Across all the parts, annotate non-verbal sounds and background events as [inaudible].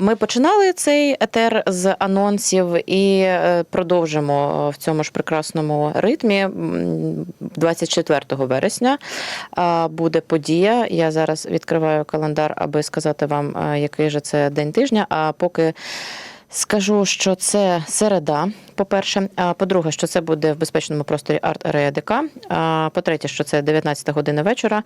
Ми починали цей етер з анонсів і е, продовжимо в цьому ж прекрасному ритмі. 24 вересня буде подія. Я зараз відкриваю календар, аби сказати вам, який же це день тижня. А поки скажу, що це середа. По-перше, по-друге, що це буде в безпечному просторі арт арея ДК. По-третє, що це 19 година вечора.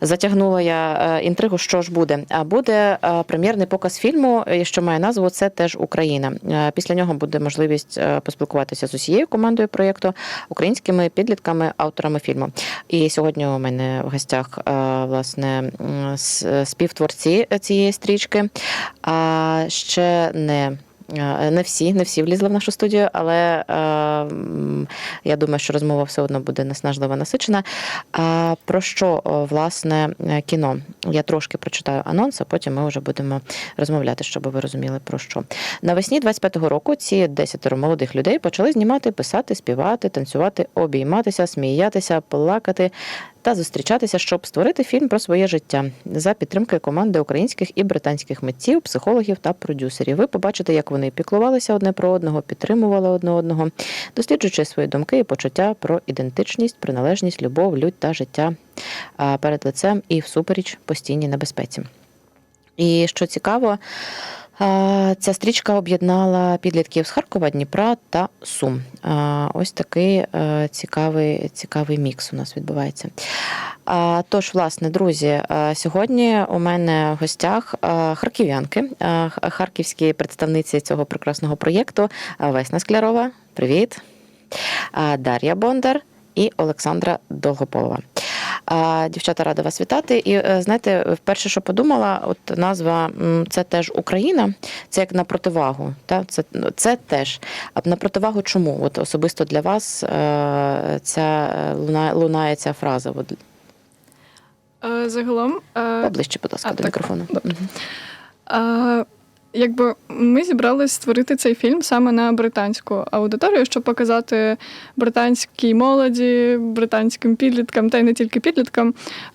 Затягнула я е, інтригу, що ж буде. А буде е, прем'єрний показ фільму, е, що має назву Це теж Україна. Після нього буде можливість поспілкуватися з усією командою проєкту, українськими підлітками, авторами фільму. І сьогодні у мене в гостях власне співтворці цієї стрічки. А ще не. Е, Не всі, не всі влізли в нашу студію, але е, я думаю, що розмова все одно буде наснажливо насичена. А про що власне е, кіно? Я трошки прочитаю анонс, а потім ми вже будемо розмовляти, щоб ви розуміли про що. Навесні 25-го року ці десятеро молодих людей почали знімати, писати, співати, танцювати, обійматися, сміятися, плакати та зустрічатися, щоб створити фільм про своє життя за підтримки команди українських і британських митців, психологів та продюсерів. Ви побачите, як вони піклувалися одне про одного, підтримували одне одного, досліджуючи свої думки і почуття про ідентичність, приналежність, любов, лють та життя перед лицем і всупереч постійній небезпеці. І що цікаво, ця стрічка об'єднала підлітків з Харкова, Дніпра та Сум. Ось такий е, цікавий, цікавий мікс у нас відбувається. Тож, власне, друзі, е, сьогодні у мене в гостях е, харків'янки, харківські представниці цього прекрасного проєкту Весна Склярова. Привіт. Дар'я Бондар і Олександра Долгополова. Дівчата, рада вас вітати. І е, знаєте, вперше, що подумала, от назва це теж Україна, це як на противагу. Та? Це, ну, це теж. А на противагу чому? От особисто для вас е, ця е, лунає, лунає ця фраза. От, Загалом, поближче, будь ласка, а, до так, мікрофону. добре. Якби ми зібрались створити цей фільм саме на британську аудиторію, щоб показати британській молоді, британським підліткам, та й не тільки підліткам,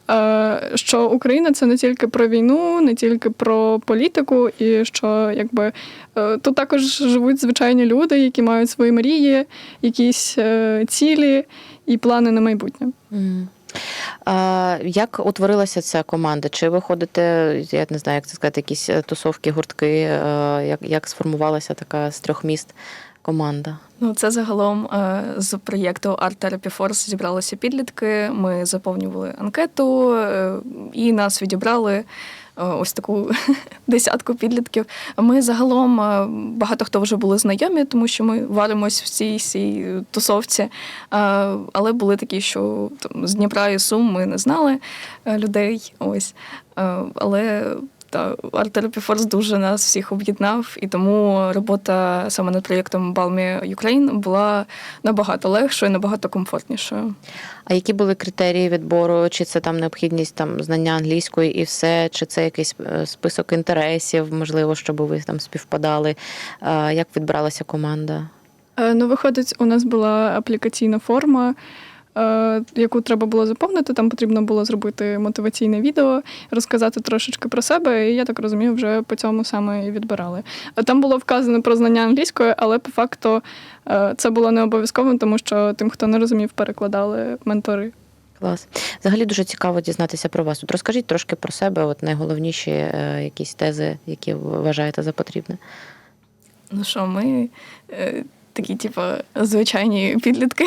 е, що Україна це не тільки про війну, не тільки про політику, і що якби е, тут також живуть звичайні люди, які мають свої мрії, якісь е, цілі і плани на майбутнє. Мгм. А, як утворилася ця команда? Чи ви ходите, я не знаю, як це сказати, якісь е, тусовки, гуртки? е, Як, як сформувалася така з трьох міст команда? Ну, це загалом е, з проєкту Art Therapy Force зібралися підлітки. Ми заповнювали анкету і нас відібрали. Е, Ось таку [laughs] десятку підлітків. Ми загалом е, багато хто вже були знайомі, тому що ми варимось в цій цій тусовці. Е, Але були такі, що там з Дніпра і Сум ми не знали людей. Ось. Але та Art Therapy Force дуже нас всіх об'єднав, і тому робота саме над проєктом Balmy Ukraine була набагато легшою, набагато комфортнішою. А які були критерії відбору? Чи це там необхідність там знання англійської і все, чи це якийсь е, список інтересів, можливо, щоб ви там співпадали? Як відбиралася команда? Е, Ну, виходить, у нас була аплікаційна форма, яку треба було заповнити. Там потрібно було зробити мотиваційне відео, розказати трошечки про себе, і я так розумію, вже по цьому саме і відбирали. Е, Там було вказано про знання англійської, але по факту е, це було не обов'язково, тому що тим, хто не розумів, перекладали ментори. Клас. Взагалі дуже цікаво дізнатися про вас. От розкажіть трошки про себе, от найголовніші е, якісь тези, які ви вважаєте за потрібне. Ну що, ми е, такі, типу, звичайні підлітки,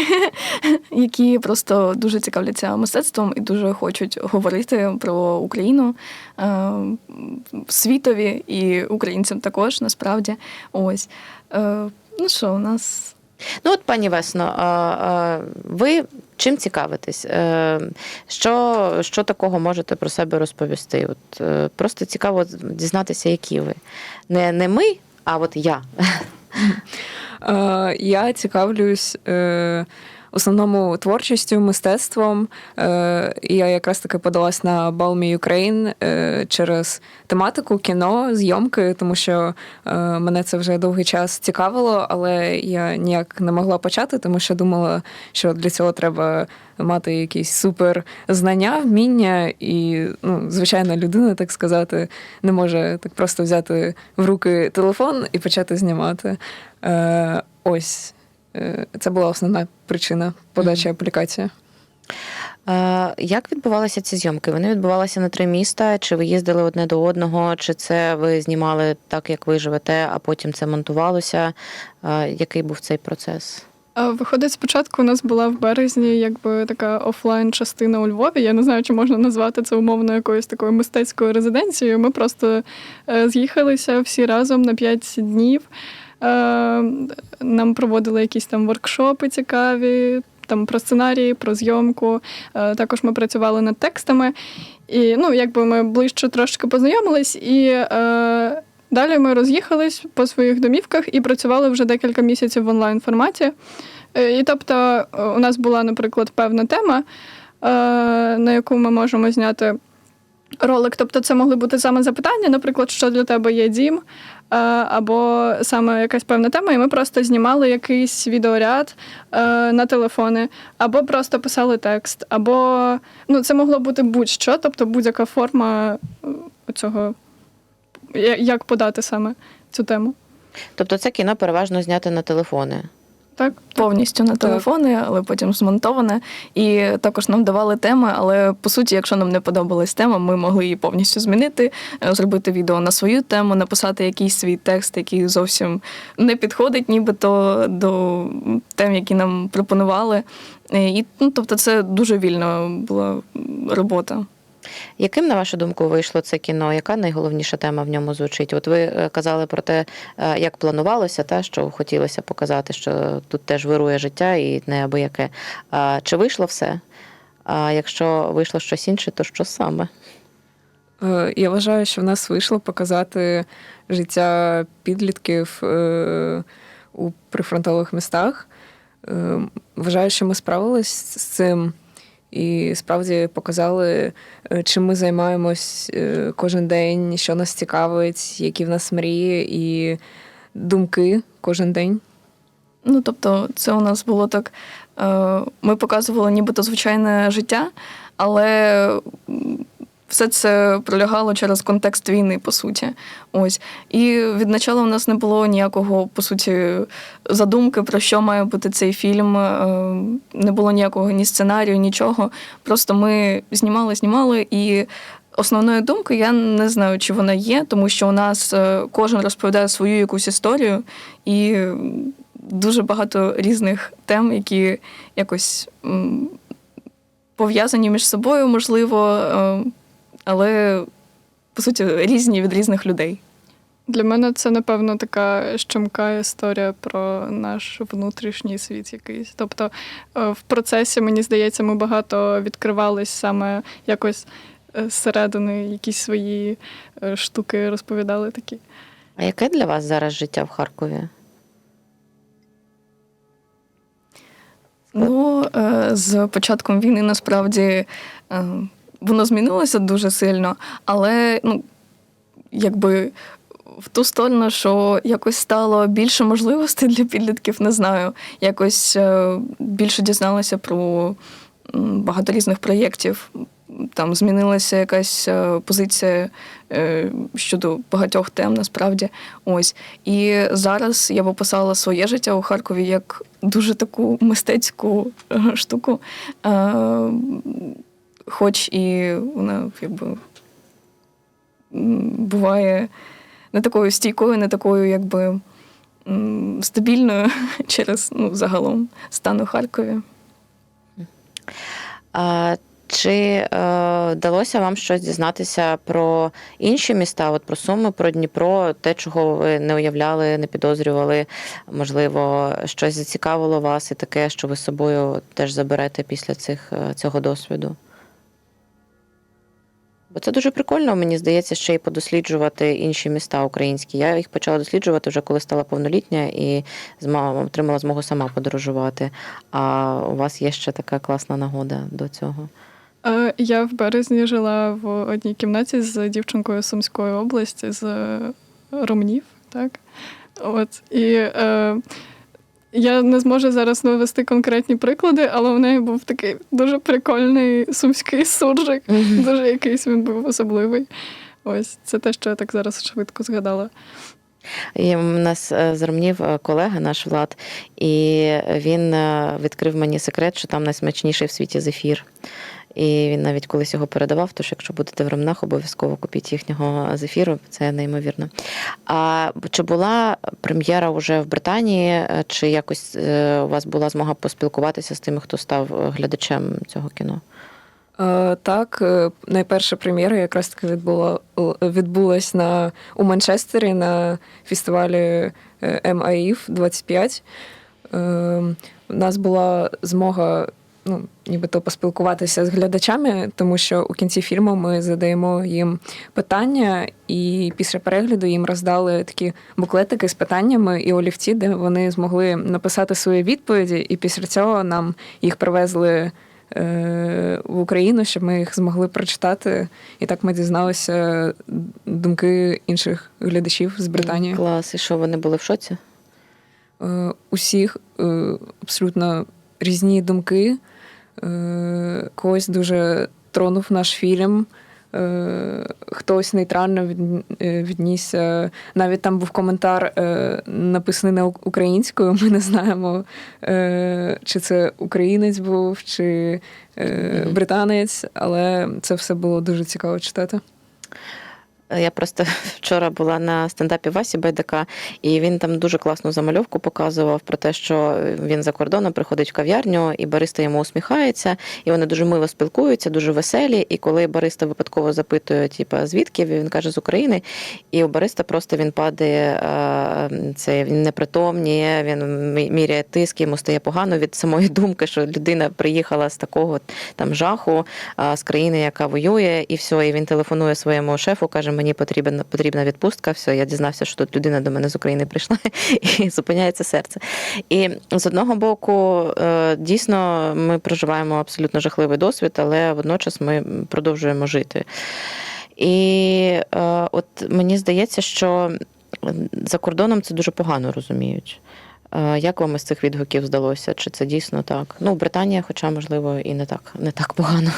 [laughs] які просто дуже цікавляться мистецтвом і дуже хочуть говорити про Україну е, світові і українцям також насправді. Ось. Е, Ну що, у нас Ну, от, пані Весно, а, а, ви чим цікавитесь? Е, Що, що такого можете про себе розповісти? От, просто цікаво дізнатися, які ви. Не, не ми, а от я. [laughs] Е, Я цікавлюсь е, основному творчістю, мистецтвом. Е, я якраз таки подалась на Balmy Ukraine е, через тематику кіно, зйомки, тому що е, мене це вже довгий час цікавило, але я ніяк не могла почати, тому що думала, що для цього треба мати якісь супер знання, вміння, і ну, звичайна людина, так сказати, не може так просто взяти в руки телефон і почати знімати. Е, ось це була основна причина подачі аплікації. Е, Як відбувалися ці зйомки? Вони відбувалися на три міста? Чи ви їздили одне до одного, чи це ви знімали так, як ви живете, а потім це монтувалося? Е, Який був цей процес? Виходить, спочатку у нас була в березні якби така офлайн частина у Львові. Я не знаю, чи можна назвати це умовно якоюсь такою мистецькою резиденцією. Ми просто е, з'їхалися всі разом на 5 днів. Е, Нам проводили якісь там воркшопи цікаві. Там про сценарії, про зйомку. Е, Також ми працювали над текстами. І ну, якби ми ближче трошки познайомились, і е, далі ми роз'їхались по своїх домівках і працювали вже декілька місяців в онлайн форматі. Е, І тобто у нас була, наприклад, певна тема, е, на яку ми можемо зняти ролик. Тобто, це могли бути саме запитання, наприклад, що для тебе є дім, або саме якась певна тема, і ми просто знімали якийсь відеоряд е, на телефони, або просто писали текст, або ну, це могло бути будь-що, тобто будь-яка форма е, цього, як подати саме цю тему. Тобто це кіно переважно зняти на телефони. Так? повністю на телефони, але потім змонтоване. І також нам давали теми, але по суті, якщо нам не подобалась тема, ми могли її повністю змінити, е, зробити відео на свою тему, написати якийсь свій текст, який зовсім не підходить, нібито до тем, які нам пропонували. Е, І ну, тобто, це дуже вільна була робота. Яким, на вашу думку, вийшло це кіно? Яка найголовніша тема в ньому звучить? От ви е, казали про те, е, як планувалося, та що хотілося показати, що тут теж вирує життя і неабияке. А Чи вийшло все? А якщо вийшло щось інше, то що саме? Е, Я вважаю, що в нас вийшло показати життя підлітків у прифронтових містах. Вважаю, що ми справились з цим і справді показали, е, чим ми займаємось е, кожен день, що нас цікавить, які в нас мрії і думки кожен день. Ну, тобто, це у нас було так. е, Ми показували нібито звичайне життя, але все це пролягало через контекст війни, по суті. Ось. І від начала у нас не було ніякого, по суті, задумки, про що має бути цей фільм. е, Не було ніякого ні сценарію, нічого. Просто ми знімали, знімали і. Основною думкою я не знаю, чи вона є, тому що у нас е, кожен розповідає свою якусь історію, і дуже багато різних тем, які якось пов'язані між собою, можливо, е, але по суті різні від різних людей. Для мене це, напевно, така щемка історія про наш внутрішній світ якийсь. Тобто е, в процесі, мені здається, ми багато відкривались саме якось е, зсередини, якісь свої е, штуки розповідали такі. А яке для вас зараз життя в Харкові? Ну, з початком війни насправді е, воно змінилося дуже сильно, але ну, якби в ту сторону, що якось стало більше можливостей для підлітків, не знаю. Якось е, більше дізналася про багато різних проєктів. Там змінилася якась е, позиція е, щодо багатьох тем, насправді. Ось. І зараз я пописала своє життя у Харкові як дуже таку мистецьку штуку. Хоч і вона якби буває не такою стійкою, не такою, якби стабільною [laughs] через ну, загалом стан у Харкові. А, чи е, вдалося вам щось дізнатися про інші міста, от про Суми, про Дніпро, те, чого ви не уявляли, не підозрювали? Можливо, щось зацікавило вас і таке, що ви з собою теж заберете після цих, е, цього досвіду? Бо це дуже прикольно, мені здається, ще й подосліджувати інші міста українські. Я їх почала досліджувати вже коли стала повнолітня і отримала змогу сама подорожувати. А у вас є ще така класна нагода до цього. Е, Я в березні жила в одній кімнаті з дівчинкою Сумської області, з е, Ромнів, так? От. І е, я не зможу зараз навести конкретні приклади, але в неї був такий дуже прикольний сумський суржик. Дуже якийсь він був особливий. Ось це те, що я так зараз швидко згадала. І у нас е, з Ромнів е, колега, наш Влад, і він е, відкрив мені секрет, що там найсмачніший в світі зефір. І він навіть колись його передавав, тож якщо будете в Ромнах, обов'язково купіть їхнього зефіру, це неймовірно. А чи була прем'єра вже в Британії, чи якось е, у вас була змога поспілкуватися з тими, хто став глядачем цього кіно? Е, Так, е, найперша прем'єра якраз таки відбула, відбулась на, у Манчестері на фестивалі МАІФ 25. Е, У нас була змога ну, нібито поспілкуватися з глядачами, тому що у кінці фільму ми задаємо їм питання, і після перегляду їм роздали такі буклетики з питаннями і олівці, де вони змогли написати свої відповіді, і після цього нам їх привезли е, в Україну, щоб ми їх змогли прочитати. І так ми дізналися думки інших глядачів з Британії. Клас, і що вони були в шоці? Е, Усіх е, абсолютно різні думки. Е, Когось дуже тронув наш фільм. Е, Хтось нейтрально е, віднісся. Навіть там був коментар, написаний не українською. [laughs] Ми не знаємо, чи це українець був, чи британець, але це все було дуже цікаво читати. Я просто [laughs] вчора була на стендапі Васі Байдака, і він там дуже класну замальовку показував про те, що він за кордоном приходить в кав'ярню, і бариста йому усміхається, і вони дуже мило спілкуються, дуже веселі. І коли бариста випадково запитує, типа, звідки він каже з України, і у бариста просто він падає, е, це він непритомніє, він міряє тиск, йому стає погано від самої думки, що людина приїхала з такого там жаху, з країни, яка воює, і все. І він телефонує своєму шефу, каже: мені потрібна потрібна відпустка. Все, я дізнався, що тут людина до мене з України прийшла, [laughs] і зупиняється серце. І з одного боку, е, дійсно, ми проживаємо абсолютно жахливий досвід, але водночас ми продовжуємо жити. І е, от мені здається, що за кордоном це дуже погано розуміють. Е, Як вам із цих відгуків здалося? Чи це дійсно так? Ну, Британія, хоча, можливо, і не так, не так погано,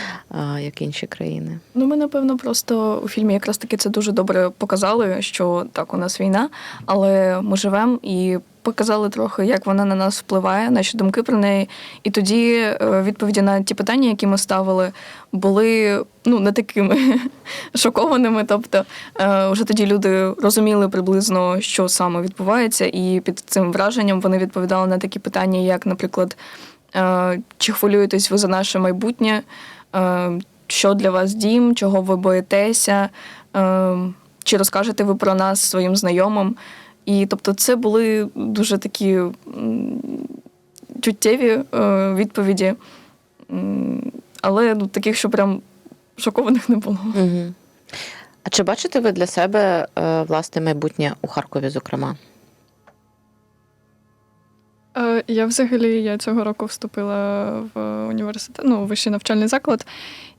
[laughs] як інші країни. Ну, ми, напевно, просто у фільмі якраз таки це дуже добре показали, що так, у нас війна, але ми живемо і показали трохи, як вона на нас впливає, наші думки про неї. І тоді е, відповіді на ті питання, які ми ставили, були ну, не такими [laughs] шокованими. Тобто, е, вже тоді люди розуміли приблизно, що саме відбувається, і під цим враженням вони відповідали на такі питання, як, наприклад, е, чи хвилюєтесь ви за наше майбутнє? Що для вас дім, чого ви боїтеся, е, чи розкажете ви про нас своїм знайомим. І тобто це були дуже такі чуттєві е, відповіді, але ну, таких, що прям шокованих не було. Угу. А чи бачите ви для себе е, власне майбутнє у Харкові, зокрема? Е, Я взагалі я цього року вступила в університет, ну, вищий навчальний заклад.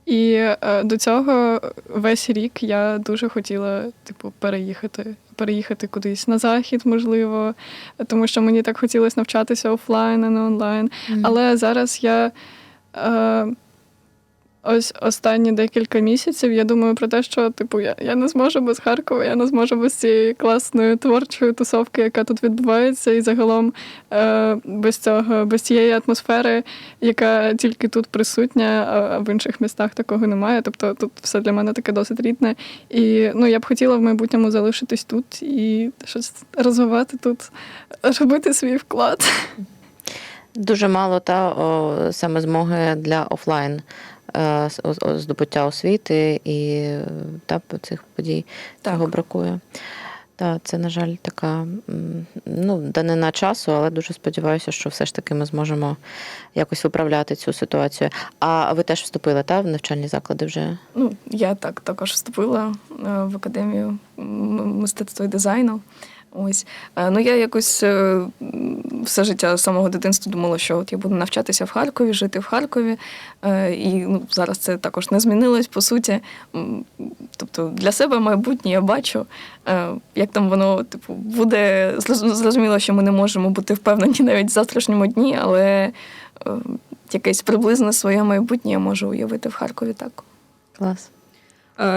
І е, до цього весь рік я дуже хотіла, типу, переїхати, переїхати кудись на захід, можливо, тому що мені так хотілося навчатися офлайн, а не онлайн. Але зараз я е, ось останні декілька місяців я думаю про те, що типу я, я не зможу без Харкова, я не зможу без цієї класної творчої тусовки, яка тут відбувається, і загалом е, без цього, без цієї атмосфери, яка тільки тут присутня, а, в інших містах такого немає. Тобто тут все для мене таке досить рідне. І ну я б хотіла в майбутньому залишитись тут і щось розвивати тут, робити свій вклад. Дуже мало та о, саме змоги для офлайн здобуття освіти і е, та цих подій Так. цього бракує. Так, це, на жаль, така ну, данина часу, але дуже сподіваюся, що все ж таки ми зможемо якось виправляти цю ситуацію. А ви теж вступили та, в навчальні заклади вже? Ну, я так також вступила е, в академію мистецтва і дизайну. Ось. Е, Ну, я якось е, все життя з самого дитинства думала, що от я буду навчатися в Харкові, жити в Харкові. Е, І ну, зараз це також не змінилось, по суті. Тобто для себе майбутнє я бачу, як там воно типу, буде. Зрозуміло, що ми не можемо бути впевнені [laughs] навіть в завтрашньому дні, але якесь приблизне своє майбутнє я можу уявити в Харкові так. Клас.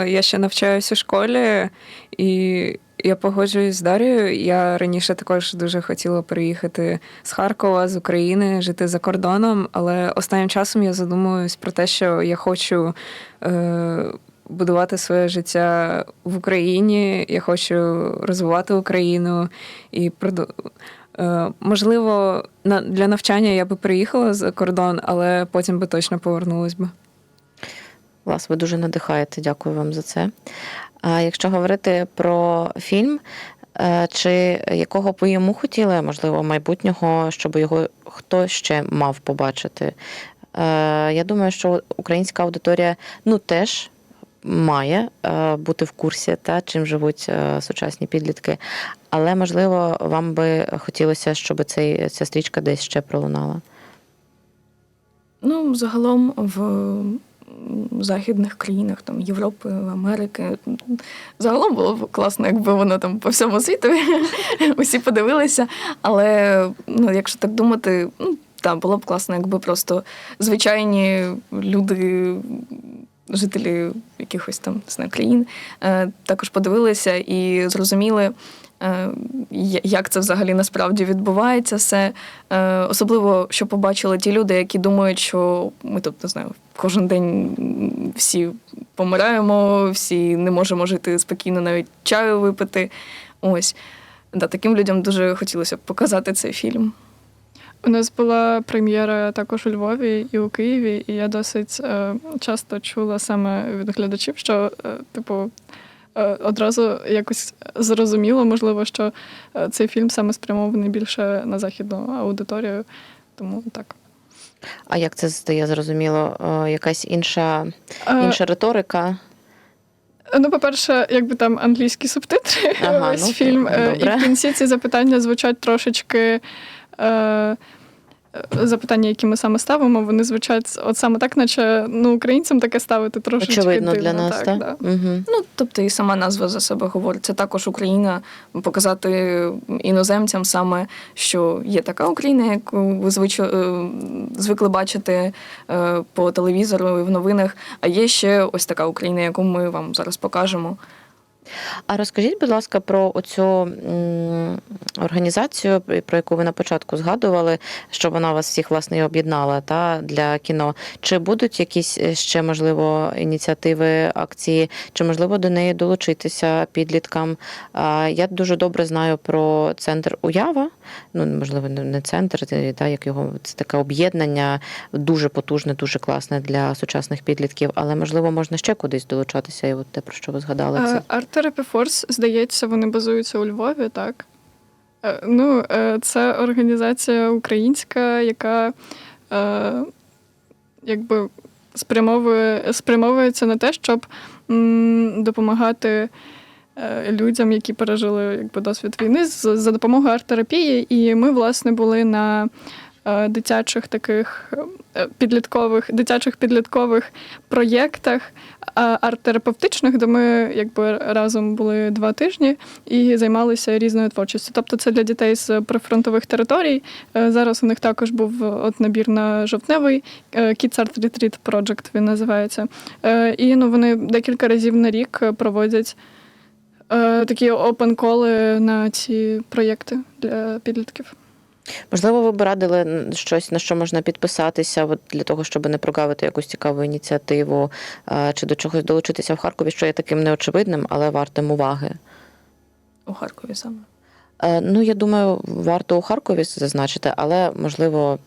Я ще навчаюся у школі, і я погоджуюсь з Дар'єю. Я раніше також дуже хотіла переїхати з Харкова, з України, жити за кордоном, але останнім часом я задумуюсь про те, що я хочу е, будувати своє життя в Україні, я хочу розвивати Україну і проду- Е, Можливо, для навчання я би приїхала за кордон, але потім би точно повернулась би. Вас ви дуже надихаєте. Дякую вам за це. А якщо говорити про фільм, е, чи якого б йому хотіли, можливо, майбутнього, щоб його хто ще мав побачити? Е, Я думаю, що українська аудиторія ну теж має е, бути в курсі, та чим живуть сучасні підлітки. Але можливо, вам би хотілося, щоб цей, ця стрічка десь ще пролунала. Ну, загалом в західних країнах, там Європи, Америки. Загалом було б класно, якби воно там по всьому світу [laughs] усі подивилися. Але ну, якщо так думати, ну так, було б класно, якби просто звичайні люди. Жителі якихось там не знаю, країн е, також подивилися і зрозуміли, як це взагалі насправді відбувається все. Е, Особливо, що побачили ті люди, які думають, що ми тут не знаю, кожен день всі помираємо, всі не можемо жити спокійно, навіть чаю випити. Ось. Да, таким людям дуже хотілося б показати цей фільм. У нас була прем'єра також у Львові і у Києві, і я досить е, часто чула саме від глядачів, що, е, типу, е, одразу якось зрозуміло, можливо, що е, цей фільм саме спрямований більше на західну аудиторію. Тому так. А як це стає зрозуміло? Е, Якась інша, Е, інша риторика? Ну, по-перше, якби там англійські субтитри, Ага, [laughs] весь ну, фільм. е, І в кінці ці запитання звучать трошечки. Е, Запитання, які ми саме ставимо, вони звучать от саме так, наче ну, українцям таке ставити трошечки Очевидно дивно. для нас, так? да. Угу. Ну, тобто, і сама назва за себе говорить. Це також Україна, показати іноземцям саме, що є така Україна, яку ви звич... е, звикли бачити е, по телевізору і в новинах. А є ще ось така Україна, яку ми вам зараз покажемо. А розкажіть, будь ласка, про оцю організацію, про яку ви на початку згадували, що вона вас всіх власне і об'єднала та для кіно. Чи будуть якісь е, ще можливо ініціативи, акції, чи можливо до неї долучитися підліткам? Я дуже добре знаю про центр Уява. Ну можливо, не центр, це, та як його це таке об'єднання, дуже потужне, дуже класне для сучасних підлітків. Але можливо можна ще кудись долучатися, і от те про що ви згадали. Це Е, Art Therapy Force, здається, вони базуються у Львові, так? Е, Ну, е, це організація українська, яка е, якби спрямовує, спрямовується на те, щоб допомагати людям, які пережили якби, досвід війни, за допомогою арт-терапії. І ми, власне, були на дитячих таких е, підліткових, дитячих підліткових проєктах арт-терапевтичних, де ми якби разом були два тижні і займалися різною творчістю. Тобто це для дітей з прифронтових територій. Е, Зараз у них також був от набір на жовтневий е, Kids Art Retreat Project, він називається. Е, І ну, вони декілька разів на рік проводять е, такі опен-коли на ці проєкти для підлітків. Можливо, ви б радили щось, на що можна підписатися, от для того, щоб не прогавити якусь цікаву ініціативу е, чи до чогось долучитися в Харкові, що є таким неочевидним, але вартим уваги. У Харкові саме. Е, Ну, я думаю, варто у Харкові зазначити, але можливо,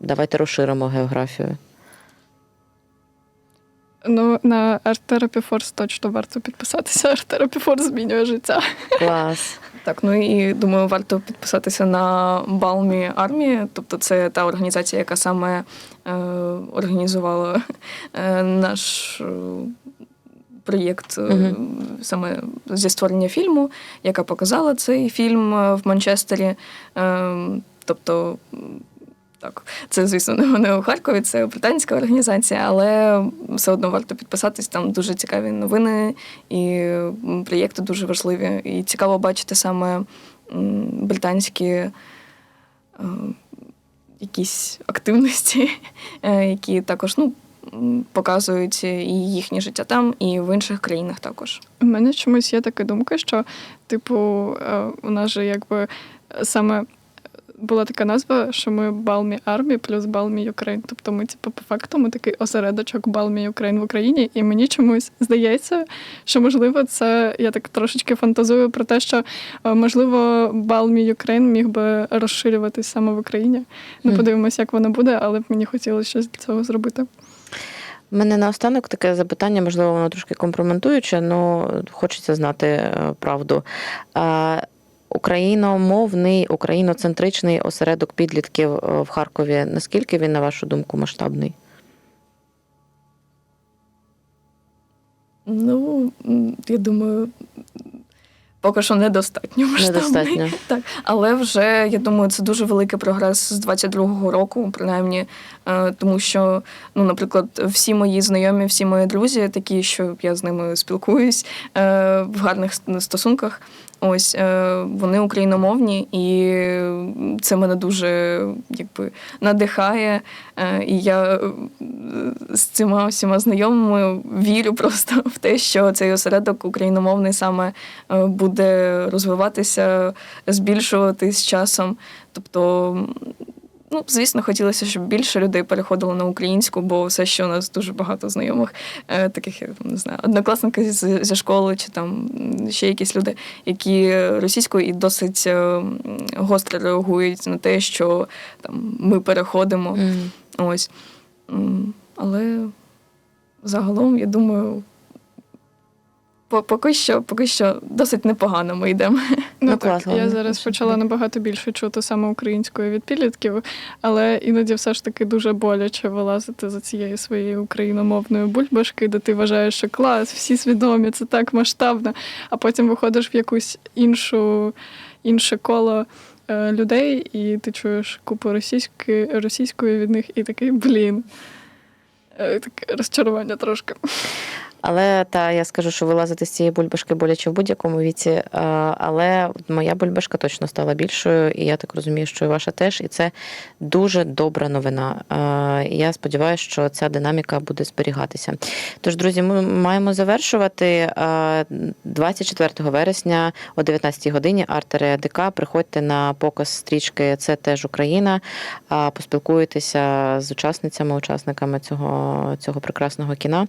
давайте розширимо географію. Ну, на Art Therapy Force точно варто підписатися. Art Therapy Force змінює життя. Клас. Так, ну і думаю, варто підписатися на Балмі армії. Тобто, це та організація, яка саме е, організувала е, наш е, проєкт угу. Саме зі створення фільму, яка показала цей фільм е, в Манчестері. Е, тобто. Так, це, звісно, не у Харкові, це британська організація, але все одно варто підписатись. Там дуже цікаві новини і проєкти дуже важливі. І цікаво бачити саме британські е, якісь активності, [laughs] е, які також ну, показують і їхнє життя там, і в інших країнах також. У мене чомусь є така думка, що, типу, е, у нас же якби саме була така назва, що ми Балмі Армі плюс Балмі Юкрейн. Тобто ми, типу, по факту, ми такий осередочок Балмі Юкрейн в Україні, і мені чомусь здається, що можливо це я так трошечки фантазую про те, що е, можливо Балмі Юкрейн міг би розширюватись саме в Україні. Ну, Мгм. подивимося, як воно буде, але б мені хотілося щось для цього зробити. У мене наостанок таке запитання, можливо, воно трошки компрометуюче, але хочеться знати е, правду. Україномовний, україноцентричний осередок підлітків е, в Харкові. Наскільки він, на вашу думку, масштабний? Ну, я думаю, поки що недостатньо масштабний. Недостатньо. [laughs] Так, але вже я думаю, це дуже великий прогрес з 22-го року, принаймні, е, тому що, ну, наприклад, всі мої знайомі, всі мої друзі, такі, що я з ними спілкуюсь е, в гарних стосунках. Ось е, вони україномовні, і це мене дуже якби надихає. Е, І я е, з цими всіма знайомими вірю просто в те, що цей осередок україномовний саме буде розвиватися, збільшуватись з часом. Тобто, ну, звісно, хотілося, щоб більше людей переходило на українську, бо все ще у нас дуже багато знайомих, е, таких як не знаю, однокласники зі школи чи там ще якісь люди, які російською і досить е, гостро реагують на те, що там ми переходимо. Мгм. Ось. Але загалом, я думаю, поки що, поки що досить непогано ми йдемо. Ну, Ну, клас, так, я зараз почала набагато більше чути саме української від підлітків, але іноді все ж таки дуже боляче вилазити за цієї своєї україномовної бульбашки, де ти вважаєш, що клас, всі свідомі, це так масштабно, а потім виходиш в якусь іншу, інше коло. е, Людей, і ти чуєш купу російської, російської від них, і такий блін. Е, Таке розчарування трошки. Але та я скажу, що вилазити з цієї бульбашки боляче в будь-якому віці. е, Але моя бульбашка точно стала більшою, і я так розумію, що і ваша теж. І це дуже добра новина. Е, Я сподіваюся, що ця динаміка буде зберігатися. Тож, друзі, ми маємо завершувати Е, 24 вересня о 19 годині. Артери ДК. Приходьте на показ стрічки Це теж Україна. А, Поспілкуєтеся з учасницями, учасниками цього, цього прекрасного кіна.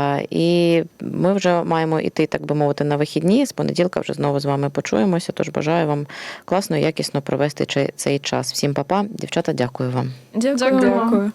А, І ми вже маємо іти, так би мовити, на вихідні. З понеділка вже знову з вами почуємося. Тож бажаю вам класно і якісно провести цей- час. Всім па-па. Дівчата, дякую вам. Дякую. Дякую.